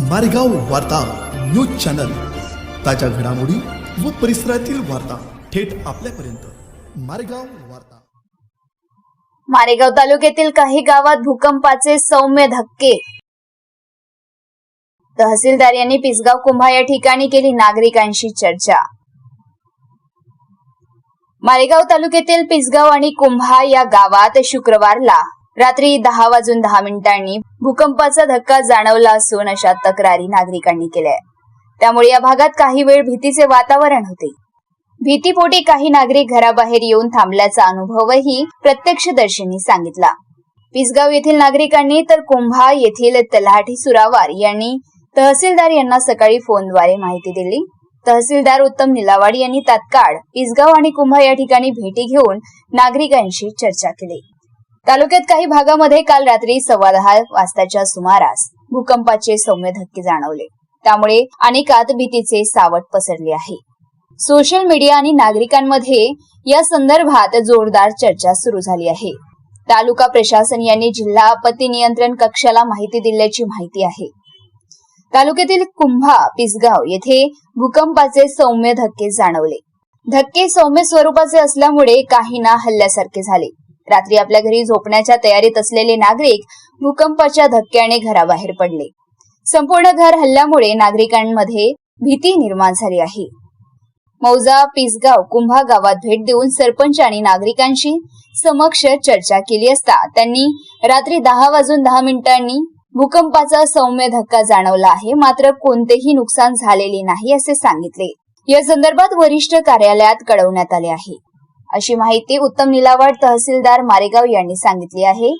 मारेगाव वार्ता news channel. ताज्या घडामोडी व परिसरातील वार्ता थेट आपल्यापर्यंत. मारेगाव वार्ता. मारेगाव तालुक्यातील काही गावात भूकंपाचे सौम्य धक्के. तहसीलदार यांनी पिसगाव कुंभा या ठिकाणी केली नागरिकांशी चर्चा. मारेगाव तालुक्यातील पिसगाव आणि कुंभा या गावात शुक्रवारला रात्री दहा वाजून दहा मिनिटांनी भूकंपाचा धक्का जाणवला असून अशा तक्रारी नागरिकांनी केल्या त्यामुळे या भागात काही वेळ भीतीचे वातावरण होते. भीतीपोटी काही नागरिक घराबाहेर येऊन थांबल्याचा अनुभवही प्रत्यक्षदर्शींनी सांगितला. पिसगाव येथील नागरिकांनी तर कुंभा येथील तलाठी सुरावार यांनी तहसीलदार यांना सकाळी फोनद्वारे माहिती दिली. तहसीलदार उत्तम निलावाडी यांनी तात्काळ पिसगाव आणि कुंभा या ठिकाणी भेटी घेऊन नागरिकांशी चर्चा केली. तालुक्यात काही भागामध्ये काल रात्री सव्वा दहा वाजताच्या सुमारास भूकंपाचे सौम्य धक्के जाणवले. त्यामुळे अनेकात भीतीचे सावट पसरले आहे. सोशल मीडिया आणि नागरिकांमध्ये या संदर्भात जोरदार चर्चा सुरू झाली आहे. तालुका प्रशासन यांनी जिल्हा आपत्ती नियंत्रण कक्षाला माहिती दिल्याची माहिती आहे. तालुक्यातील कुंभा पिसगाव येथे भूकंपाचे सौम्य धक्के जाणवले. धक्के सौम्य स्वरूपाचे असल्यामुळे काहींना हल्ल्यासारखे झाले. रात्री आपल्या घरी झोपण्याच्या तयारीत असलेले नागरिक भूकंपाच्या धक्क्याने घराबाहेर पडले. संपूर्ण घर हल्ल्यामुळे नागरिकांमध्ये भीती निर्माण झाली आहे. मौजा पिसगाव कुंभा गावात भेट देऊन सरपंच आणि नागरिकांशी समक्ष चर्चा केली असता त्यांनी रात्री दहा वाजून दहा मिनिटांनी भूकंपाचा सौम्य धक्का जाणवला आहे मात्र कोणतेही नुकसान झालेले नाही असे सांगितले. या संदर्भात वरिष्ठ कार्यालयात कळवण्यात आले आहे. अशी माहिती उत्तम निलावाड तहसीलदार मारेगाव यांनी सांगितली आहे.